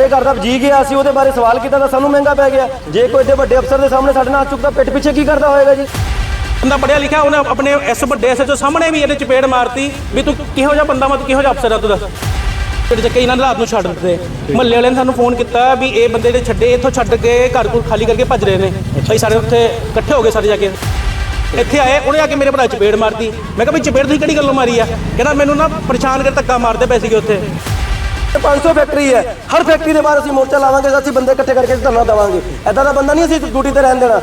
ਸਾਡੇ ਘਰ ਦਾ ਜੀ ਗਿਆ, ਅਸੀਂ ਉਹਦੇ ਬਾਰੇ ਸਵਾਲ ਕੀਤਾ ਤਾਂ ਸਾਨੂੰ ਮਹਿੰਗਾ ਪੈ ਗਿਆ। ਜੇ ਕੋਈ ਏਡੇ ਵੱਡੇ ਅਫਸਰ ਦੇ ਸਾਹਮਣੇ ਸਾਡੇ ਨਾਲ ਚੁੱਕਦਾ, ਪਿੱਠ ਪਿੱਛੇ ਕੀ ਕਰਦਾ ਹੋਏਗਾ ਜੀ? ਬੰਦਾ ਪੜਿਆ ਲਿਖਿਆ, ਉਹਨੇ ਆਪਣੇ ਇਸ ਵੱਡੇ ਐਸਐਚਓ ਸਾਹਮਣੇ ਵੀ ਇਹਦੇ ਚਪੇੜ ਮਾਰਤੀ ਵੀ ਤੂੰ ਕਿਹੋ ਜਿਹਾ ਬੰਦਾ ਵਾ ਕਿਹੋ ਜਿਹਾ ਅਫਸਰ ਆ, ਤੂੰ ਦੱਸ। ਜਿਹੜੇ ਚੱਕੇ ਇਹਨਾਂ ਨੇ ਨੂੰ ਛੱਡ ਦਿੱਤੇ। ਮਹੱਲੇ ਵਾਲਿਆਂ ਨੇ ਸਾਨੂੰ ਫੋਨ ਕੀਤਾ ਵੀ ਇਹ ਬੰਦੇ ਜਿਹੜੇ ਛੱਡੇ, ਇੱਥੋਂ ਛੱਡ ਕੇ ਘਰ ਕੋਲ ਖਾਲੀ ਕਰਕੇ ਭੱਜ ਰਹੇ ਨੇ। ਅਸੀਂ ਸਾਰੇ ਉੱਥੇ ਇਕੱਠੇ ਹੋ ਗਏ ਸਾਰੇ ਜਾ ਕੇ। ਇੱਥੇ ਆਏ, ਉਹਨੇ ਆ ਕੇ ਮੇਰੇ ਭਰਾ ਚਪੇੜ ਮਾਰਤੀ। ਮੈਂ ਕਿਹਾ ਵੀ ਚਪੇੜ ਤੁਸੀਂ ਕਿਹੜੀ ਗੱਲੋਂ ਮਾਰੀ ਆ? ਕਹਿੰਦਾ, ਮੈਨੂੰ ਨਾ ਪਰੇਸ਼ਾਨ ਕਰ ਧੱਕਾ ਮਾਰਦੇ ਪਏ ਸੀਗੇ ਉੱਥੇ। ਇਹ 500 ਫੈਕਟਰੀ ਹੈ। ਹਰ ਫੈਕਟਰੀ ਦੇ ਬਾਹਰ ਅਸੀਂ ਮੋਰਚਾ ਲਾਵਾਂਗੇ ਅਸੀਂ ਬੰਦੇ ਇਕੱਠੇ ਕਰਕੇ ਧਰਨਾ ਦੇਵਾਂਗੇ। ਐਦਾਂ ਦਾ ਬੰਦਾ ਨਹੀਂ ਅਸੀਂ ਡਿਊਟੀ ਤੇ ਰਹਿਣ ਦੇਣਾ।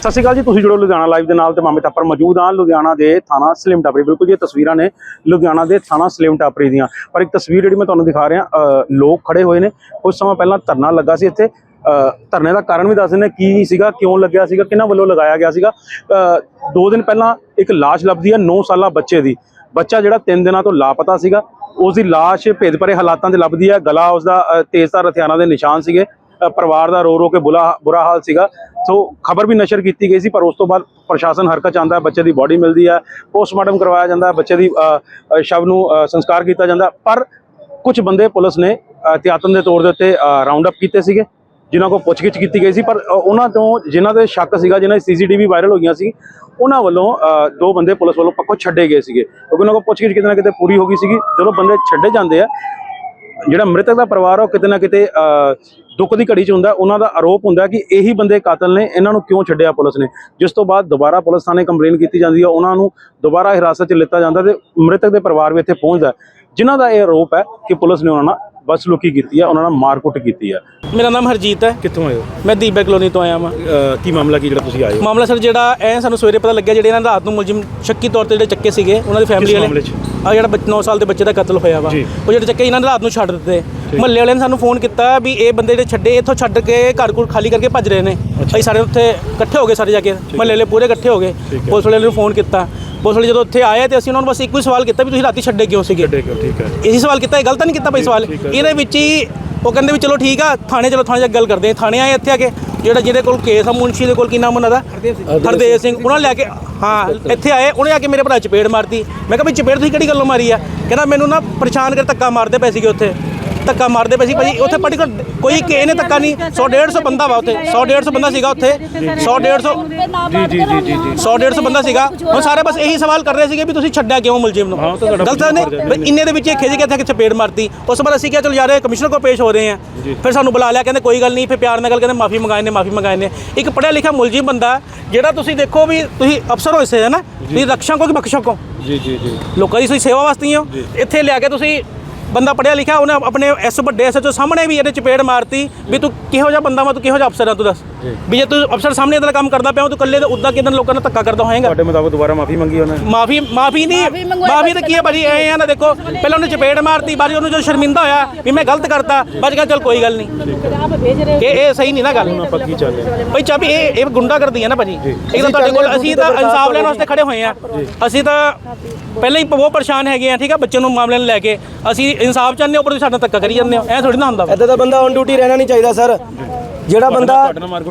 ਸਤਿ ਸ਼੍ਰੀ ਅਕਾਲ ਜੀ, ਤੁਸੀਂ ਜੁੜੋ ਲੁਧਿਆਣਾ ਲਾਈਵ ਦੇ ਨਾਲ ਤੇ ਮਾਮੇ ਤਾਪਰ ਮੌਜੂਦ ਹਾਂ। ਲੁਧਿਆਣਾ ਦੇ ਥਾਣਾ ਸਲਿਮ ਟਾਪਰੀ। ਬਿਲਕੁਲ ਇਹ ਤਸਵੀਰਾਂ ਨੇ ਲੁਧਿਆਣਾ ਦੇ ਥਾਣਾ ਸਲਿਮ ਟਾਪਰੀ ਦੀਆਂ। ਪਰ ਇੱਕ ਤਸਵੀਰ ਜਿਹੜੀ ਮੈਂ ਤੁਹਾਨੂੰ ਦਿਖਾ ਰਿਹਾ ਲੋਕ ਖੜੇ ਹੋਏ ਨੇ। ਕੁਝ ਸਮਾਂ ਪਹਿਲਾਂ ਧਰਨਾ ਲੱਗਾ ਸੀ ਇੱਥੇ। ਧਰਨੇ ਦਾ ਕਾਰਨ ਵੀ ਦੱਸ ਦਿੰਦੇ ਕੀ ਸੀਗਾ, ਕਿਉਂ ਲੱਗਿਆ ਸੀਗਾ, ਕਿਹਨਾਂ ਵੱਲੋਂ ਲਗਾਇਆ ਗਿਆ ਸੀਗਾ। ਦੋ ਦਿਨ ਪਹਿਲਾਂ ਇੱਕ ਲਾਸ਼ ਲੱਭਦੀ ਹੈ 9 ਸਾਲਾ ਬੱਚੇ ਦੀ। ਬੱਚਾ ਜਿਹੜਾ 3 ਦਿਨਾਂ ਤੋਂ ਲਾਪਤਾ ਸੀਗਾ। ਉਸ ਦੀ ਲਾਸ਼ ਭੇਦਭਰੇ ਹਾਲਾਤਾਂ 'ਚ ਲੱਭਦੀ ਹੈ। ਗਲਾ ਉਸ ਦਾ ਅ, ਤੇਜ਼ਧਾਰ ਹਥਿਆਰਾਂ ਦੇ ਨਿਸ਼ਾਨ ਸੀਗੇ। ਪਰਿਵਾਰ ਦਾ ਰੋ ਰੋ ਕੇ ਬੁਰਾ ਬੁਰਾ ਹਾਲ ਸੀਗਾ। ਸੋ ਖਬਰ ਵੀ ਨਸ਼ਰ ਕੀਤੀ ਗਈ ਸੀ ਪਰ ਉਸ ਤੋਂ ਬਾਅਦ ਪ੍ਰਸ਼ਾਸਨ ਹਰਕਤ 'ਚ ਆਉਂਦਾ ਬੱਚੇ ਦੀ ਬਾਡੀ ਮਿਲਦੀ ਹੈ। ਪੋਸਟਮਾਰਟਮ ਕਰਵਾਇਆ ਜਾਂਦਾ ਬੱਚੇ ਦੀ ਅ, ਸ਼ਵ ਨੂੰ ਸੰਸਕਾਰ ਕੀਤਾ ਜਾਂਦਾ ਪਰ ਕੁਝ ਬੰਦੇ ਪੁਲਿਸ ਨੇ ਅਹਤਿਆਤਨ ਦੇ ਤੌਰ ਦੇ ਉੱਤੇ ਰਾਉਂਡ ਅਪ ਕੀਤੇ ਸੀਗੇ। ਜਿਨ੍ਹਾਂ ਕੋਲ ਪੁੱਛਗਿੱਛ ਕੀਤੀ ਗਈ ਸੀ, ਪਰ ਉਹਨਾਂ ਤੋਂ ਜਿਨ੍ਹਾਂ ਦੇ ਸ਼ੱਕ ਸੀਗਾ, ਜਿਨ੍ਹਾਂ ਦੀ ਸੀਸੀਟੀਵੀ ਵਾਇਰਲ ਹੋ ਗਈਆਂ ਸੀ, ਉਹਨਾਂ ਵੱਲੋਂ ਦੋ ਬੰਦੇ ਪੁਲਿਸ ਵੱਲੋਂ ਪੱਕੋ ਛੱਡੇ ਗਏ ਸੀਗੇ। ਕਿਉਂਕਿ ਉਹਨਾਂ ਕੋਲ ਪੁੱਛਗਿੱਛ ਕਿਤੇ ਨਾ ਕਿਤੇ ਪੂਰੀ ਹੋ ਗਈ ਸੀਗੀ। ਜਦੋਂ ਬੰਦੇ ਛੱਡੇ ਜਾਂਦੇ ਆ, ਜਿਹੜਾ ਮ੍ਰਿਤਕ ਦਾ ਪਰਿਵਾਰ ਉਹ ਕਿਤੇ ਨਾ ਕਿਤੇ ਦੁੱਖ ਦੀ ਘੜੀ ਚ ਹੁੰਦਾ। ਉਹਨਾਂ ਦਾ ਆਰੋਪ ਹੁੰਦਾ ਕਿ ਇਹੀ ਬੰਦੇ ਕਾਤਲ ਨੇ, ਇਹਨਾਂ ਨੂੰ ਕਿਉਂ ਛੱਡਿਆ ਪੁਲਿਸ ਨੇ? ਜਿਸ ਤੋਂ ਬਾਅਦ ਦੁਬਾਰਾ ਪੁਲਿਸ ਥਾਣੇ ਕੰਪਲੇਨ ਕੀਤੀ ਜਾਂਦੀ ਹੈ ਉਹਨਾਂ ਨੂੰ ਦੁਬਾਰਾ ਹਿਰਾਸਤ 'ਚ ਲਿੱਤਾ ਜਾਂਦਾ ਤੇ ਮ੍ਰਿਤਕ ਦੇ ਪਰਿਵਾਰ ਵੀ ਇੱਥੇ ਪਹੁੰਚਦਾ। ਜਿਨ੍ਹਾਂ ਦਾ ਇਹ ਆਰੋਪ ਹੈ ਕਿ ਪੁਲਿਸ ਨੇ ਉਹਨਾਂ ਨਾਲ ਬਸ ਲੁਕੀ ਕੀਤੀ ਹੈ ਉਹਨਾਂ ਨਾਲ ਮਾਰਕੁੱਟ ਕੀਤੀ ਹੈ ਮੇਰਾ ਨਾਮ ਹਰਜੀਤ ਹੈ। ਕਿੱਥੋਂ ਆਏ ਹੋ? ਮੈਂ ਦੀਪਕ ਕਲੋਨੀ ਤੋਂ ਆਇਆ ਹਾਂ ਕੀ ਮਾਮਲਾ ਕੀ ਜਿਹੜਾ ਤੁਸੀਂ ਆਏ ਮਾਮਲਾ ਸਰ ਜਿਹੜਾ ਐ ਸਾਨੂੰ ਸਵੇਰੇ ਪਤਾ ਲੱਗਿਆ ਜਿਹੜੇ ਇਹਨਾਂ ਰਾਤ ਨੂੰ ਮੁਲਜ਼ਮ ਸ਼ੱਕੀ ਤੌਰ ਤੇ ਜਿਹੜੇ ਚੱਕੇ ਸੀਗੇ ਉਹਨਾਂ ਦੀ ਫੈਮਿਲੀ ਮਾਮਲੇ ਵਾਲੇ। 'ਚ? ਆ ਜਿਹੜਾ 9 ਸਾਲ ਦੇ ਬੱਚੇ ਦਾ ਕਤਲ ਹੋਇਆ ਵਾ। ਜੀ। ਉਹ ਜਿਹੜੇ ਚੱਕੇ ਇਹਨਾਂ ਨੇ ਰਾਤ ਨੂੰ ਛੱਡ ਦਿੱਤੇ। ਮਹੱਲੇ ਵਾਲਿਆਂ ਨੇ ਸਾਨੂੰ ਫੋਨ ਕੀਤਾ ਵੀ ਇਹ ਬੰਦੇ ਜਿਹੜੇ ਛੱਡੇ ਇੱਥੋਂ ਛੱਡ ਕੇ ਘਰ ਕੋਲ ਖਾਲੀ ਕਰਕੇ ਭੱਜ ਰਹੇ ਨੇ। ਅਸੀਂ ਸਾਰੇ ਉੱਥੇ ਇਕੱਠੇ ਹੋ ਗਏ ਸਾਰੇ ਜਾ ਕੇ। ਮਹੱਲੇ ਵਾਲੇ ਪੂਰੇ ਇਕੱਠੇ ਹੋ ਗਏ। ਪੁਲਿਸ ਵਾਲਿਆਂ ਨੂੰ ਫੋਨ ਕੀਤਾ। ਪੁਲਿਸ ਵਾਲੇ ਜਦੋਂ ਉੱਥੇ ਆਏ ਤੇ ਅਸੀਂ ਉਹਨਾਂ ਨੂੰ ਬਸ ਇੱਕੋ ਹੀ ਸਵਾਲ ਕੀਤਾ ਵੀ ਤੁਸੀਂ ਰਾਤੀ ਛੱਡੇ ਕਿਉਂ ਸੀਗੇ? ਠੀਕ ਹੈ ਠੀਕ ਹੈ। ਇਹੀ ਸਵਾਲ ਕੀਤਾ ਇਹ ਗਲਤ ਨਹੀਂ ਕੀਤਾ ਭਾਈ ਸਵਾਲ। ਇਹਦੇ ਵਿੱਚ ਹੀ ਉਹ ਕਹਿੰਦੇ ਵੀ ਚਲੋ ਠੀਕ ਆ ਥਾਣੇ ਚਲੋ ਥਾਣੇ ਜਾ ਕੇ ਗੱਲ ਕਰਦੇ ਆ। ਥਾਣੇ ਆਏ ਇੱਥੇ ਆ ਕੇ ਜਿਹੜਾ ਜਿਹਦੇ ਕੋਲ ਕੇਸ ਆ ਮੁੰਸ਼ੀ ਦੇ ਕੋਲ ਕੀ ਨਾਮ ਉਹਨਾਂ ਦਾ? ਹਰਦੇਵ ਸਿੰਘ। ਉਹਨਾਂ ਲੈ ਕੇ ਹਾਂ ਇੱਥੇ ਆਏ ਉਹਨੇ ਆ ਕੇ ਮੇਰੇ ਭਰਾ 'ਚ ਚਪੇੜ ਮਾਰਤੀ। ਮੈਂ ਕਿਹਾ ਵੀ ਚਪੇੜ ਤੁਸੀਂ ਕਿਹੜੀ ਗੱਲੋਂ ਮਾਰੀ ਆ? ਕਹਿੰਦਾ ਮੈਨੂੰ ਨਾ ਪਰੇਸ਼ਾਨ ਕਰ ਧੱਕਾ ਮਾਰਦੇ ਪਏ ਸੀਗੇ ਉੱਥੇ। ਧੱਕਾ ਮਾਰਦੇ ਪਏ ਸੀ ਭਾਜੀ ਉੱਥੇ ਪਾਰਟੀਕੂਲਰ ਕੋਈ ਕਿਸੇ ਨੇ ਧੱਕਾ ਨਹੀਂ 100 150 ਬੰਦਾ ਵਾ ਉੱਥੇ 100 150 ਬੰਦਾ ਸੀਗਾ ਉੱਥੇ 100 150 ਜੀ ਜੀ ਜੀ ਜੀ 100 150 ਬੰਦਾ ਸੀਗਾ। ਹੁਣ ਸਾਰੇ ਬਸ ਇਹੀ ਸਵਾਲ ਕਰ ਰਹੇ ਸੀਗੇ ਵੀ ਤੁਸੀਂ ਛੱਡਿਆ ਕਿਉਂ ਮੁਲਜ਼ਮ ਨੂੰ? ਗਲਤ ਨੇ ਬਈ ਇੰਨੇ ਦੇ ਵਿੱਚ ਇਹ ਖਿੱਚ ਕੇ ਇੱਥੇ ਚਪੇੜ ਮਾਰਤੀ। ਉਸ ਬਾਅਦ ਅਸੀਂ ਕਿਹਾ ਚਲ ਯਾਰ ਇਹ ਕਮਿਸ਼ਨਰ ਕੋਲ ਪੇਸ਼ ਹੋ ਰਹੇ ਆ ਫਿਰ ਸਾਨੂੰ ਬੁਲਾ ਲਿਆ ਕਹਿੰਦੇ ਕੋਈ ਗੱਲ ਨਹੀਂ ਫਿਰ ਪਿਆਰ ਨਾਲ ਗੱਲ ਕਹਿੰਦੇ ਮਾਫੀ ਮੰਗਾਏ ਨੇ ਮਾਫੀ ਮੰਗਾਏ ਨੇ। ਇੱਕ ਪੜਿਆ ਲਿਖਿਆ ਮੁਲਜ਼ਮ ਬੰਦਾ ਜਿਹੜਾ ਤੁਸੀਂ ਦੇਖੋ ਵੀ ਤੁਸੀਂ ਅਫਸਰ ਹੋ ਇਸੇ ਹੈ ਨਾ? ਤੁਸੀਂ ਰਕਸ਼ਕ ਹੋ ਕਿ ਬਖਸ਼ਕ ਹੋ ਜੀ ਜੀ ਜੀ। ਲੋਕਾਂ ਦੀ ਤੁਸੀਂ ਸੇਵਾ ਵਾਸਤੇ ਹੀ ਹੋ। ਇੱਥੇ ਲਿਆ ਕੇ ਤੁਸੀਂ ਬੰਦਾ ਪੜਿਆ ਲਿਖਿਆ ਉਹਨੇ ਆਪਣੇ ਇਸ ਵੱਡੇ ਐਸਐਚਓ ਸਾਹਮਣੇ ਵੀ ਇਹਦੇ ਚਪੇੜ ਮਾਰਤੀ ਵੀ ਤੂੰ ਕਿਹੋ ਜਿਹਾ ਬੰਦਾ ਵਾ ਤੂੰ ਕਿਹੋ ਜਿਹਾ ਅਫਸਰ ਆ ਤੂੰ ਦੱਸ। ਵੀ ਜੇ ਤੂੰ ਅਫਸਰ ਸਾਹਮਣੇ ਇਦਾਂ ਕੰਮ ਕਰਦਾ ਪਿਆ ਤੂੰ ਇਕੱਲੇ ਤੇ ਉਦਾਂ ਕਿਦਾਂ ਲੋਕਾਂ ਨਾਲ ਧੱਕਾ ਕਰਦਾ ਹੋਏਗਾ? ਤੁਹਾਡੇ ਮੁਤਾਬਕ ਦੁਬਾਰਾ ਮਾਫੀ ਮੰਗੀ ਉਹਨਾਂ? ਮਾਫੀ ਮਾਫੀ ਨਹੀਂ। ਮਾਫ਼ੀ ਤਾਂ ਕੀ ਹੈ ਭਾਜੀ? ਐ ਆ ਨਾ ਦੇਖੋ ਪਹਿਲਾਂ ਉਹਨੇ ਚਪੇੜ ਮਾਰਤੀ ਬਾਅਦ ਉਹਨੂੰ ਜਦੋਂ ਸ਼ਰਮਿੰਦਾ ਹੋਇਆ ਵੀ ਮੈਂ ਗਲਤ ਕਰਤਾ ਬਾਅਦ 'ਚ ਕਿਹਾ ਚੱਲ ਕੋਈ ਗੱਲ ਨਹੀਂ। ਇਹ ਇਹ ਸਹੀ ਨਹੀਂ ਨਾ ਗੱਲ। ਆਪਾਂ ਕੀ ਚੱਲ ਭਾਈ ਚਾਬੀ ਇਹ ਇਹ ਗੁੰਡਾ ਕਰਦੀ ਹੈ ਨਾ ਭਾਜੀ। ਇੱਕ ਤਾਂ ਤੁਹਾਡੇ ਕੋਲ ਅਸੀਂ ਤਾਂ ਇਨਸਾਫ ਲੈਣ ਵਾਸਤੇ ਖੜੇ ਹੋਏ ਆ ਅਸੀਂ ਤਾਂ ਪਹਿਲਾਂ ਹੀ ਬਹੁਤ ਪਰੇਸ਼ਾਨ ਹੈਗੇ ਆ ਠੀਕ ਆ ਬੱਚੇ ਨੂੰ ਮਾਮਲੇ ਨੂੰ ਲੈ ਕੇ। ਅਸੀਂ ਇਨਸਾਫ ਚਾਹੁੰਦੇ ਉੱਪਰ ਤੁਸੀਂ ਸਾਡੇ ਨਾਲ ਧੱਕਾ ਕਰੀ ਜਾਂਦੇ ਹੋ? ਐ ਥੋੜੀ ਨਾ ਹੁੰਦਾ। ਐਦਾਂ ਦਾ ਬੰਦਾ ਔਨ ਡਿਊਟੀ ਰਹਿਣਾ ਨਹੀਂ ਚਾਹੀਦਾ ਸਰ ਜਿਹੜਾ ਬੰਦਾ?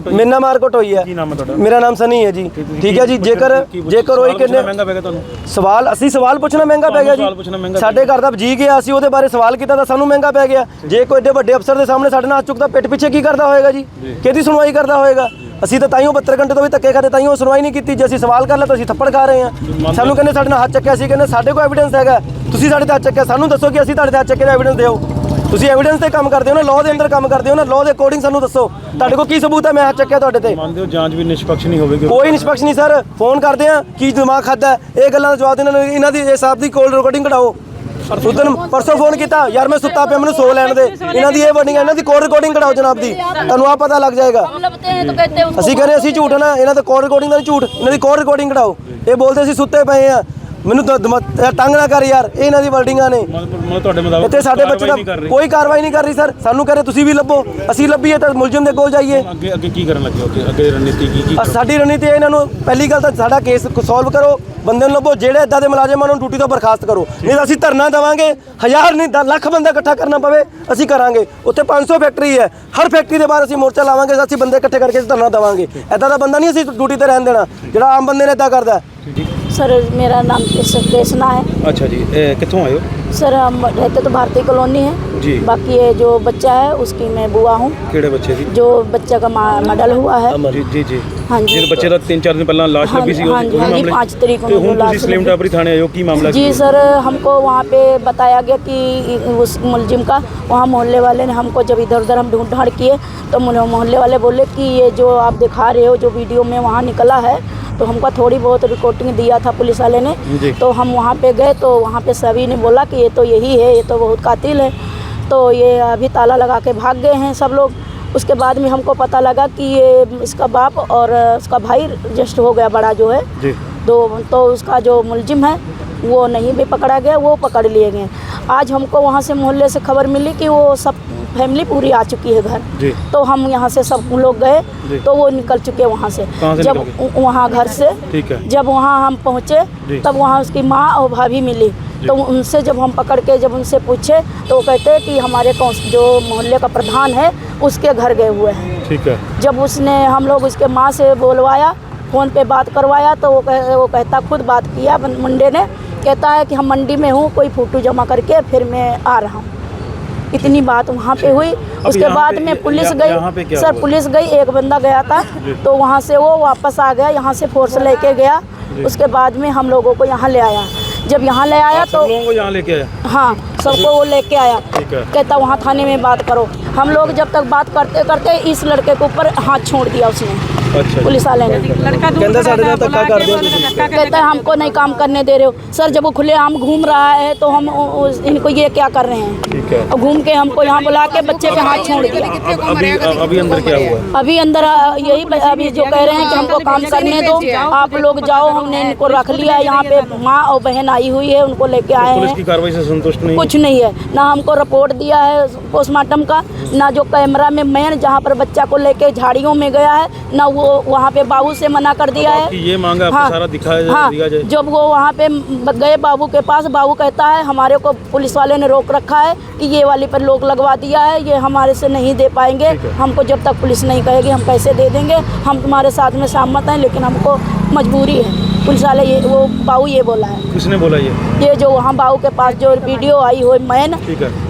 ਮੇਰੇ ਨਾਲ ਮਾਰਕੁੱਟ ਹੋਈ ਹੈ। ਕੀ ਨਾਮ ਹੈ ਤੁਹਾਡਾ? ਮੇਰਾ ਨਾਮ ਸਨੀ ਹੈ ਜੀ। ਠੀਕ ਹੈ ਜੀ ਜੇਕਰ ਜੇਕਰ ਪੁੱਛਣਾ ਕਿੰਨੇ ਮਹਿੰਗਾ ਪੈ ਗਿਆ ਤੁਹਾਨੂੰ? ਸਵਾਲ ਅਸੀਂ ਸਵਾਲ ਪੁੱਛਣਾ ਮਹਿੰਗਾ ਪੈ ਗਿਆ ਜੀ। ਸਾਡੇ ਘਰ ਦਾ ਜੀ ਗਿਆ ਅਸੀਂ ਉਹਦੇ ਬਾਰੇ ਸਵਾਲ ਕੀਤਾ ਤਾਂ ਸਾਨੂੰ ਮਹਿੰਗਾ ਪੈ ਗਿਆ। ਜੇ। ਕੋਈ ਏਡੇ ਵੱਡੇ ਅਫਸਰ ਦੇ ਸਾਹਮਣੇ ਸਾਡੇ ਨਾਲ ਹੱਥ ਚੁੱਕਦਾ ਪਿੱਠ ਪਿੱਛੇ ਕੀ ਕਰਦਾ ਹੋਏਗਾ ਜੀ? ਕਿਹਦੀ ਸੁਣਵਾਈ ਕਰਦਾ ਹੋਏਗਾ? ਅਸੀਂ ਤਾਂ ਤਾਈਓ 72 ਘੰਟੇ ਤੋਂ ਵੀ ਧੱਕੇ ਖਾਦੇ ਤਾਈਓ ਸੁਣਵਾਈ ਨਹੀਂ ਕੀਤੀ। ਜੇ ਅਸੀਂ ਸਵਾਲ ਕਰ ਲਿਆ ਤਾਂ ਅਸੀਂ ਥੱਪੜ ਖਾ ਰਹੇ ਹਾਂ। ਸਾਨੂੰ ਕਹਿੰਦੇ ਸਾਡੇ ਨਾਲ ਹੱਥ ਚੱਕਿਆ ਸੀ ਕਹਿੰਦੇ ਸਾਡੇ ਕੋਲ ਐਵੀਡੈਂਸ ਹੈਗਾ। ਤੁਸੀਂ ਸਾਡੇ ਤੇ ਹੱਥ ਚੱਕਿਆ ਸਾਨੂੰ ਦੱਸੋ ਕਿ ਅਸੀਂ ਤੁਹਾਡੇ ਤੇ ਹੱਥ ਚੱਕੇ ਦਾ ਐਵੀਡੈਂਸ ਦਿਓ। ਤੁਸੀਂ ਐਵੀਡੈਂਸ ਤੇ ਕੰਮ ਕਰਦੇ ਹੋ ਨਾ ਲਾਅ ਦੇ ਅੰਦਰ ਕੰਮ ਕਰਦੇ ਹੋ ਨਾ ਲਾਅ ਦੇ ਅਕੋਰਡਿੰਗ ਸਾਨੂੰ ਦੱਸੋ। ਤੁਹਾਡੇ ਕੋਲ ਕੀ ਸਬੂਤ ਹੈ ਮੈਂ ਹੱਥ ਚੱਕਿਆ ਤੁਹਾਡੇ ਤੇ? ਮੰਨਦੇ ਹੋ ਜਾਂਚ ਵੀ ਨਿਸ਼ਪਕਸ਼ ਨਹੀਂ ਹੋਵੇਗੀ। ਕੋਈ ਨਿਸ਼ਪਕਸ਼ ਨਹੀਂ ਸਰ ਫੋਨ ਕਰਦੇ ਆ ਕੀ ਦਿਮਾਗ ਖਾਦਾ ਇਹ ਗੱਲਾਂ ਦਾ ਜਵਾਬ ਦੇਣਾ ਇਹਨਾਂ ਦੀ ਇਹ ਸਾਹਿਬ ਦੀ ਕੋਲ ਰਿਕਾਰਡਿੰਗ ਕਢਾਓ। ਉਦਨ ਪਰਸੋਂ ਫੋਨ ਕੀਤਾ ਯਾਰ ਮੈਂ ਸੁੱਤਾ ਪਿਆ ਮੈਨੂੰ ਸੋ ਲੈਣ ਦੇ। ਇਹਨਾਂ ਦੀ ਇਹ ਵਰਡਿੰਗ ਇਹਨਾਂ ਦੀ ਕੋਲ ਰਿਕਾਰਡਿੰਗ ਕਢਾਓ ਜਨਾਬ ਦੀ ਤੁਹਾਨੂੰ ਆ ਪਤਾ ਲੱਗ ਜਾਏਗਾ। ਅਸੀਂ ਕਹਿੰਦੇ ਅਸੀਂ ਝੂਠ ਨਾ ਇਹਨਾਂ ਦਾ ਕੋਲ ਰਿਕਾਰਡਿੰਗ ਦਾ ਝੂਠ ਇਹਨਾਂ ਦੀ ਕੋਲ ਰਿਕਾਰਡਿੰਗ ਕਢਾਓ। ਇਹ ਬੋਲਦੇ ਅਸੀਂ ਸੁੱਤੇ ਪਏ ਆ ਮੈਨੂੰ ਤਾਂ ਦਮ- ਇਹ ਤੰਗ ਨਾ ਕਰ ਯਾਰ ਇਹ ਇਹਨਾਂ ਦੀ ਵਰਡਿੰਗਾਂ ਨੇ। ਮਤਲਬ ਤੁਹਾਡੇ ਮੁਤਾਬਕ ਇੱਥੇ ਸਾਡੇ ਬੱਚੇ ਦਾ। ਕੋਈ ਕਾਰਵਾਈ ਨਹੀਂ ਕਰ ਰਹੀ ਸਰ। ਸਾਨੂੰ ਕਹ ਰਹੇ ਤੁਸੀਂ ਵੀ ਲੱਭੋ ਅਸੀਂ ਲੱਭੀਏ ਤਾਂ ਮੁਲਜ਼ਮ ਦੇ ਕੋਲ ਜਾਈਏ। ਅੱਗੇ ਅੱਗੇ ਕੀ ਕਰਨ ਲੱਗੇ ਹੋ? ਅੱਗੇ ਰਣਨੀਤੀ ਕੀ ਕੀ ਸਾਡੀ ਰਣਨੀਤੀ ਹੈ ਇਹਨਾਂ ਨੂੰ ਪਹਿਲੀ ਗੱਲ ਤਾਂ ਸਾਡਾ ਕੇਸ ਸੋਲਵ ਕਰੋ ਬੰਦੇ ਨੂੰ ਲੱਭੋ ਜਿਹੜੇ ਇਦਾਂ ਦੇ ਮੁਲਾਜ਼ਮ ਨੂੰ ਡਿਊਟੀ ਤੋਂ ਬਰਖਾਸਤ ਕਰੋ। ਨਹੀਂ ਤਾਂ ਅਸੀਂ ਧਰਨਾ ਦੇਵਾਂਗੇ ਹਜ਼ਾਰ ਨਹੀਂ ਦਸ ਲੱਖ ਬੰਦਾ ਇਕੱਠਾ ਕਰਨਾ ਪਵੇ ਅਸੀਂ ਕਰਾਂਗੇ। ਉੱਥੇ 500 ਫੈਕਟਰੀ ਹੈ ਹਰ ਫੈਕਟਰੀ ਦੇ ਬਾਹਰ ਅਸੀਂ ਮੋਰਚਾ ਲਾਵਾਂਗੇ ਅਸੀਂ ਬੰਦੇ ਇਕੱਠੇ ਕਰਕੇ ਅਸੀਂ ਧਰਨਾ ਦੇਵਾਂਗੇ। ਇਦਾਂ ਦਾ ਬੰਦਾ ਨਹੀਂ ਅਸੀਂ ਡਿਊਟੀ ਤੇ ਰਹਿਣ ਦੇਣਾ ਜਿਹੜਾ ਆਮ ਬੰਦੇ ਨੇ ਇਦਾਂ ਕਰਦਾ। ਹੈ। सर मेरा नाम कृष्ण- कृष्णा है ਅੱਛਾ ਜੀ ਇਹ ਕਿੱਥੋਂ ਆਏ ਹੋ सर हम रहते तो भारतीय कॉलोनी है जी। बाकी ये जो बच्चा है उसकी मैं बुआ हूँ ਕਿਹੜੇ ਬੱਚੇ ਦੀ जो बच्चा का मर्डर हुआ है ਜੀ ਜੀ ਜੀ हाँ जी ਜਿਹੜੇ ਬੱਚੇ ਦਾ 3-4 ਦਿਨ ਪਹਿਲਾਂ ਲਾਸ਼ हाँ ਲੱਭੀ जी ਸੀ हाँ जी हाँ जी पाँच तारीख ਤੇ को ਹੁਣ जो ਤੁਸੀਂ लाश ਸਲੀਮ लगी। ਟਾਪਰੀ ਥਾਣੇ ਆਇਓ ਕੀ ਮਾਮਲਾ जी ਕੀ ਹੈ? सर हमको वहाँ पे बताया गया कि उस मुलजिम का वहाँ मोहल्ले वाले ने हमको जब इधर उधर हम ढूंढ ढाड़ किए तो मुल- मोहल्ले वाले बोले कि ये जो आप दिखा रहे हो जो वीडियो में वहाँ निकला है तो हमको थोड़ी बहुत रिकॉर्डिंग दिया था पुलिस वाले ने। तो हम वहाँ पे गए तो वहाँ पे सभी ने बोला कि ये तो यही है ये तो बहुत कातिल है। तो ये अभी ताला लगा के भाग गए हैं सब लोग। उसके बाद में हमको पता लगा कि ये इसका बाप और उसका भाई जस्ट हो गया बड़ा जो है। दो तो उसका जो मुलजिम है वो नहीं भी पकड़ा गया वो पकड़ लिए गए। आज हमको वहाँ से मोहल्ले से खबर मिली कि वो सब फैमिली पूरी आ चुकी है घर। तो हम यहाँ से सब लोग गए तो वो निकल चुके वहाँ से। जब वहाँ घर से जब वहाँ हम पहुँचे तब वहाँ उसकी माँ और भाभी मिली। तो उनसे जब हम पकड़ के जब उनसे पूछे तो वो कहते कि हमारे जो मोहल्ले का प्रधान है उसके घर गए हुए हैं। ठीक है। जब उसने हम लोग उसके माँ से बोलवाया फ़ोन पे बात करवाया तो वो कह, वो कहता खुद बात किया मुंडे ने कहता है कि हम मंडी में हूँ कोई फ़ोटो जमा करके फिर मैं आ रहा हूँ। इतनी बात वहाँ पे हुई। उसके बाद में पुलिस यहाँ- यहाँ पे गई क्या सर पुलिस गई एक बंदा गया था तो वहाँ से वो वापस आ गया यहाँ से फोर्स लेके गया। उसके बाद में हम लोगों को यहाँ ले आया। जब यहाँ ले आया तो लोगों को यहाँ लेके आया? हाँ सबको वो लेके आया। कहता वहाँ थाने में बात करो। हम लोग जब तक बात करते करते इस लड़के के ऊपर हाथ छोड़ दिया उसने। अच्छा, अच्छा। पुलिस वाले ने। कहता हैं है हमको नहीं काम करने दे रहे हो। सर जब वो खुले आम घूम रहा है तो हम इनको ये क्या कर रहे हैं? और घूम के हमको यहाँ बुला के बच्चे के हाथ छोड़ दिया। अभी अंदर क्या हुआ? अभी अंदर यही अभी जो कह रहे हैं कि हमको काम करने दो। आप लोग जाओ हमने इनको रख लिया यहाँ पे। माँ और बहन आई हुई है उनको लेके आए हैं। कार्रवाई से संतुष्ट नहीं कुछ नहीं है। ना हमको रिपोर्ट दिया है पोस्टमार्टम का ना जो कैमरा में मैन जहाँ पर बच्चा को लेके झाड़ियों में गया है ना वो वहाँ पे बाबू से मना कर दिया है। ये मांग है सारा दिखाया जाए हाँ, दिया जाए। जब वो वहाँ पे गए बाबू के पास बाबू कहता है हमारे को पुलिस वाले ने रोक रखा है कि ये वाली पर लोग लगवा दिया है ये हमारे से नहीं दे पाएँगे। हमको जब तक पुलिस नहीं कहेगी हम पैसे दे देंगे। हम तुम्हारे साथ में सहमत हैं लेकिन हमको मजबूरी है। पुलिस वाले ये वो बाबू ये बोला है। किसने बोला ये? ये जो वहाँ बाबू के पास जो वीडियो आई हो मैन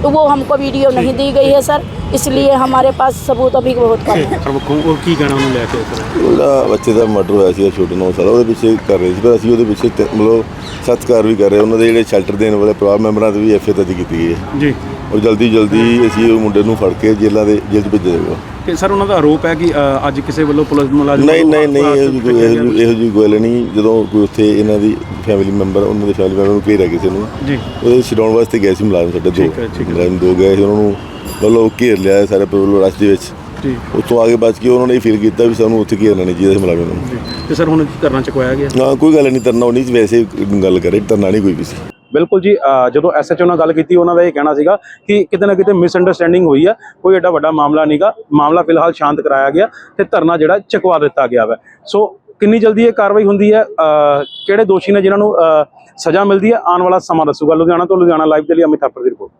तो वो हमको वीडियो नहीं दी गई है सर। इसलिए हमारे पास सबूत अभी बहुत कम है ਪਰ ਉਹ ਕੀ ਕਹਿਣਾ ਉਹਨੂੰ ਲੈ ਕੇ ਸਰ ਉਹਦਾ ਬੱਚੇ ਦਾ ਮਰਡਰ ਹੋਇਆ ਸੀ ਛੋਟੇ ਨੌ ਸਾਲ ਉਹਦੇ ਪਿੱਛੇ ਕਰ ਰਹੇ ਸੀ ਪਰ ਅਸੀਂ ਉਹਦੇ ਪਿੱਛੇ ਤੇ- ਮਤਲਬ ਸਤਕਾਰ ਵੀ ਕਰ ਰਹੇ ਉਹਨਾਂ ਦੇ ਜਿਹੜੇ ਸ਼ੈਲਟਰ ਦੇਣ ਵਾਲੇ ਪਰਿਵਾਰ ਮੈਂਬਰਾਂ ਤੇ ਵੀ ਐਫਏ ਦਰਜ ਕੀਤੀ ਗਈ ਹੈ ਜੀ ਔਰ ਜਲਦੀ ਜਲਦੀ ਅਸੀਂ ਉਹ ਮੁੰਡੇ ਨੂੰ ਫੜ ਕੇ ਜੇਲ੍ਹਾਂ ਦੇ ਜੇਲ੍ਹ 'ਚ ਭੇਜਿਆ ਜਾਊਗਾ ਕਿ ਸਰ ਉਹਨਾਂ ਦਾ ਆਰੋਪ ਹੈ ਕਿ ਅ, ਅੱਜ ਕਿਸੇ ਵੱਲੋਂ ਪੁਲਿਸ ਮੁਲਾਜ਼ਮ ਨਹੀਂ ਨਹੀਂ ਨਹੀਂ ਇਹੋ ਜਿਹੀ ਕੋਈ- ਇਹੋ ਜਿਹੀ- ਇਹੋ ਜਿਹੀ ਗੱਲ ਨਹੀਂ। ਜਦੋਂ ਕੋਈ ਉੱਥੇ ਇਹਨਾਂ ਦੀ ਫੈਮਿਲੀ ਮੈਂਬਰ ਉਹਨਾਂ ਦੇ ਫੈਮਿਲੀ ਮੈਂਬਰ ਨੂੰ ਘੇਰਿਆ ਕਿਸੇ ਨੂੰ ਜੀ। ਉਹਦੇ ਛਡਾਉਣ ਵਾਸਤੇ ਗਏ ਸੀ ਮੁਲਾਜ਼ਮ ਸਾਡੇ ਦੋ। ਠੀਕ ਹੈ, ਠੀਕ ਹੈ। ਮੁਲਾਜ਼ਮ ਦੋ ਗਏ ਸੀ ਉਹਨਾਂ ਨੂੰ ਮਤਲਬ ਘੇਰ ਲਿਆ ਸਾਰੇ ਪੁਲਿਸ ਰਸ਼ ਦੇ ਵਿੱਚ। ਜੀ। ਉੱਥੋਂ ਆ ਕੇ ਬਚ ਕੇ ਉਹਨਾਂ ਨੇ ਫੀਲ ਕੀਤਾ ਵੀ ਸਾਨੂੰ ਉੱਥੇ ਘੇਰਨਾ ਨਹੀਂ ਚਾਹੀਦਾ ਸੀ ਮੁਲਾਜ਼ਮ ਨੂੰ। ਜੀ। ਤੇ ਸਰ ਹੁਣ ਕਰਨਾ ਚੁਕਵਾਇਆ ਗਿਆ? ਨਾ ਕੋਈ ਗੱਲ ਨਹੀਂ ਤਰਨਾ ਨਹੀਂ ਵੈਸੇ ਗੱਲ ਕਰੇ ਤਰਨਾ ਨਹੀਂ ਕੋਈ ਵੀ ਸੀ। ਬਿਲਕੁਲ ਜੀ ਅ, ਜਦੋਂ ਐਸਐਚਓ ਨਾਲ ਗੱਲ ਕੀਤੀ ਉਹਨਾਂ ਦਾ ਇਹ ਕਹਿਣਾ ਸੀਗਾ ਕਿ ਕਿਤੇ ਨਾ ਕਿਤੇ ਮਿਸਅੰਡਰਸਟੈਂਡਿੰਗ ਹੋਈ ਹੈ ਕੋਈ ਐਡਾ ਵੱਡਾ ਮਾਮਲਾ ਨਹੀਂਗਾ। ਮਾਮਲਾ ਫਿਲਹਾਲ ਸ਼ਾਂਤ ਕਰਾਇਆ ਗਿਆ ਤੇ ਧਰਨਾ ਜਿਹੜਾ ਚੁਕਵਾ ਦਿੱਤਾ ਗਿਆ ਵਾ। ਸੋ ਕਿੰਨੀ ਜਲਦੀ ਇਹ ਕਾਰਵਾਈ ਹੁੰਦੀ ਹੈ? ਕਿਹੜੇ ਦੋਸ਼ੀ ਨੇ ਜਿਨ੍ਹਾਂ ਨੂੰ ਸਜ਼ਾ ਮਿਲਦੀ ਹੈ? ਆਉਣ ਵਾਲਾ ਸਮਾਂ ਦੱਸੂਗਾ। ਲੁਧਿਆਣਾ ਤੋਂ ਲੁਧਿਆਣਾ ਲਾਈਵ ਦੇ ਲਈ ਅਮਿਤ ਥਾਪਰ ਦੀ ਰਿਪੋਰਟ।